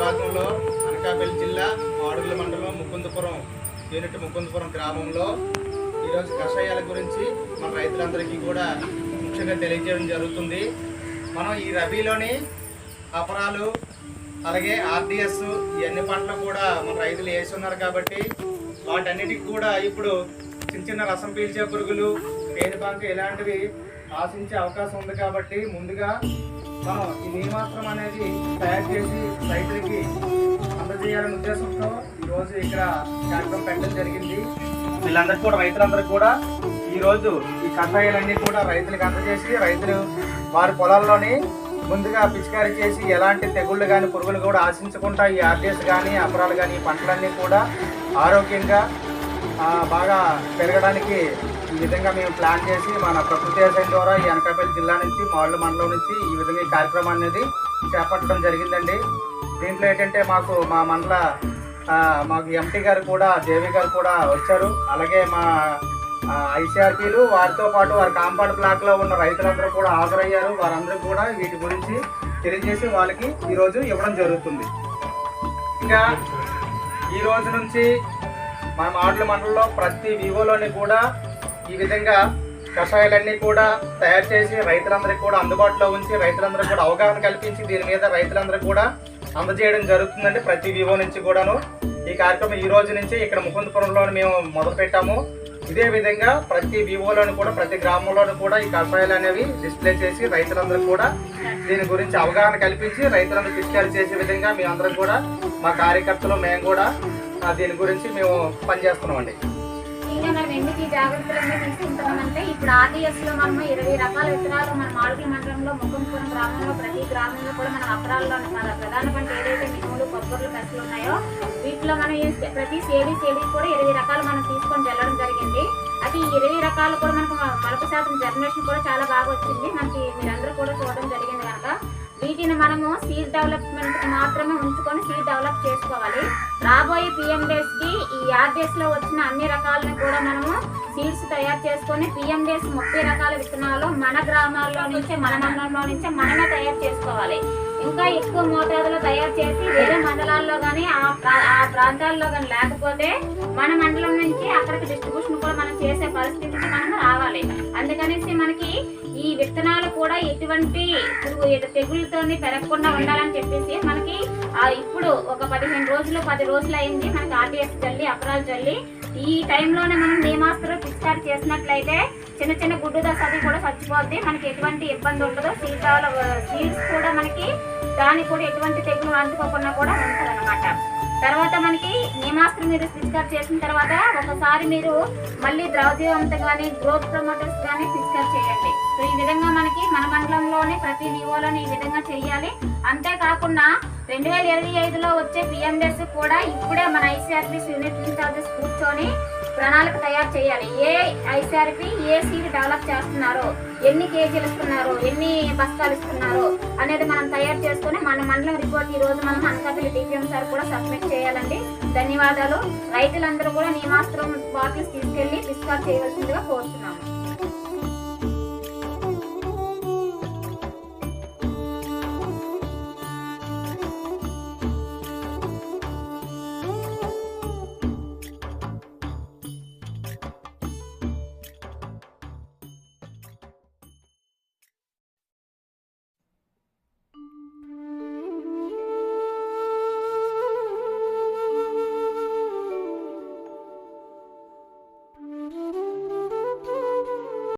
భాగంలో అనకాపల్లి జిల్లా మాడుగుల మండలం ముకుందపురం యూనిట్ ముకుందపురం గ్రామంలో ఈరోజు కషాయాల గురించి మన రైతులందరికీ కూడా ముఖ్యంగా తెలియజేయడం జరుగుతుంది. మనం ఈ రబీలోని అపరాలు అలాగే ఆర్డిఎస్ ఇవన్నీ పంటలు కూడా మన రైతులు వేసి ఉన్నారు కాబట్టి వాటన్నిటికి కూడా ఇప్పుడు చిన్న చిన్న రసం పీల్చే పురుగులు పేనుబంక ఇలాంటివి ఆశించే అవకాశం ఉంది కాబట్టి ముందుగా మనం ఈ నీమాస్త్రం అనేది తయారు చేసి రైతులకి అందజేయాలనే ఉద్దేశంతో ఈరోజు ఇక్కడ కార్యక్రమం పెట్టడం జరిగింది. వీళ్ళందరికీ కూడా రైతులందరికీ కూడా ఈరోజు ఈ కషాయాలన్నీ కూడా రైతులకు అందజేసి రైతులు వారి పొలాల్లోని ముందుగా పిచికారీ చేసి ఎలాంటి తెగుళ్ళు కానీ పురుగులు కూడా ఆశించకుండా ఈ ఆర్టీఎస్ కానీ అపరాలు కానీ ఈ పంటలన్నీ కూడా ఆరోగ్యంగా బాగా పెరగడానికి ఈ విధంగా మేము ప్లాన్ చేసి మన ప్రకృతి వ్యవసాయం ద్వారా ఈ అనకాపల్లి జిల్లా నుంచి మాళ్ళ మండలం నుంచి ఈ విధంగా ఈ కార్యక్రమం అనేది చేపట్టడం జరిగిందండి. దీంట్లో ఏంటంటే మాకు మా మండల మాకు ఎంపీ గారు కూడా దేవి గారు కూడా వచ్చారు. అలాగే మా ఐసీఆర్పీలు వారితో పాటు వారి కాంపౌండ్ బ్లాక్లో ఉన్న రైతులందరూ కూడా హాజరయ్యారు. వారందరూ కూడా వీటి గురించి తెలియజేసి వాళ్ళకి ఈరోజు ఇవ్వడం జరుగుతుంది. ఇంకా ఈ రోజు నుంచి మన మాటల మండలంలో ప్రతి వివోలోని కూడా ఈ విధంగా కషాయాలన్నీ కూడా తయారు చేసి రైతులందరికీ కూడా అందుబాటులో ఉంచి రైతులందరూ కూడా అవగాహన కల్పించి దీని మీద రైతులందరూ కూడా అందజేయడం జరుగుతుందండి ప్రతి వివో నుంచి కూడాను. ఈ కార్యక్రమం ఈ రోజు నుంచి ఇక్కడ ముకుందపురంలో మేము మొదలు పెట్టాము ఇదే విధంగా ప్రతి వివోలోను కూడా ప్రతి గ్రామంలోనూ కూడా ఈ కషాయాలు అనేవి డిస్ప్లే చేసి రైతులందరూ కూడా దీని గురించి అవగాహన కల్పించి రైతులందరూ పిచికారీ చేసే విధంగా మీ అందరం కూడా మా కార్యకర్తలు మేము కూడా దీని గురించి మేము పనిచేస్తున్నామండి. ఇంకా మనం ఎందుకు జాగ్రత్తలన్నీ తీసుకుంటున్నామంటే ఇప్పుడు ఆర్డీఎస్లో మనం ఇరవై రకాల విత్తనాలు మన మాడుగుల మండలంలో ముఖంపురం గ్రామంలో ప్రతి గ్రామంలో కూడా మన అపరాల్లో మన ప్రధాన పంట ఏదైతే మినుములు కొబ్బరిలు పెసలు ఉన్నాయో వీటిలో మనం ప్రతి సేడి సేడి కూడా ఇరవై రకాలు మనం తీసుకొని వెళ్ళడం జరిగింది. అది ఇరవై రకాలు కూడా మనకు మొలక శాతం జనరేషన్ కూడా చాలా బాగా వచ్చింది. మనకి మీరందరూ కూడా చూడడం జరిగింది కనుక. వీటిని మనము సీడ్ డెవలప్మెంట్ మాత్రమే ఉంచుకొని సీడ్ డెవలప్ చేసుకోవాలి. రాబోయే పిఎం కి ఈ ఆర్డేస్లో వచ్చిన అన్ని రకాలను కూడా మనము సీడ్స్ తయారు చేసుకొని పిఎం డేస్ ముప్పై రకాల విత్తనాలు మన గ్రామాల్లో నుంచే మన మండలంలో నుంచే మనమే తయారు చేసుకోవాలి. ఇంకా ఎక్కువ మోతాదులో తయారు చేసి వేరే మండలాల్లో కానీ ఆ ప్రా- ఆ ప్రాంతాల్లో కానీ లేకపోతే మన మండలం నుంచి అక్కడికి డిస్ట్రిబ్యూషన్ కూడా మనం చేసే పరిస్థితికి మనం రావాలి. అందుకనేసి మనకి ఈ విత్తనాలు కూడా ఎటువంటి తెగులతో తెగుళ్ళతోని పెరగకుండా ఉండాలని చెప్పేసి మనకి పదిహేను రోజులు పది రోజులు అయింది. మనకి ఆర్టీఎస్ జల్లి అపరాలు జల్లి ఈ టైంలోనే మనం నియమాస్తులు పిచికారి చేసినట్లయితే చిన్న చిన్న గుడ్డు దశ అది కూడా చచ్చిపోద్ది. మనకి ఎటువంటి ఇబ్బంది ఉండదు. సీతాల సీడ్స్ కూడా మనకి దానికి కూడా ఎటువంటి తెగులు అంటుకోకుండా కూడా ఉంటుంది అనమాట మీరు మీరు కట్ చేసిన తర్వాత ఒకసారి మీరు మళ్ళీ ద్రవజీవంత కానీ గ్రోత్ ప్రమోటర్స్ కానీ పిచికారి చేయండి. సో ఈ విధంగా మనకి మన మండలంలోనే ప్రతి వివోలోనే ఈ విధంగా చేయాలి. అంతేకాకుండా రెండు వేల ఇరవై ఐదులో వచ్చే పిఎండెస్ కూడా ఇప్పుడే మన ఐసీఆర్పీస్ యూనిట్ ఇన్ఛార్జెస్ కూర్చొని ప్రణాళిక తయారు చేయాలి. ఏ ఐసీఆర్పి ఏ సీడ్ డెవలప్ చేస్తున్నారో ఎన్ని కేజీలు ఇస్తున్నారు ఎన్ని బస్తాలు ఇస్తున్నారు అనేది మనం తయారు చేసుకుని మన మండలం రిపోర్ట్ ఈ రోజు మనం అనకాపల్లి డిపిఎం సార్ కూడా సబ్మిట్ చేయాలండి. ధన్యవాదాలు. రైతులందరూ కూడా నియమాస్త్రం బాటిల్స్ తీసుకెళ్ళి డిస్కార్డ్ చేయవలసిందిగా కోరుతున్నాము.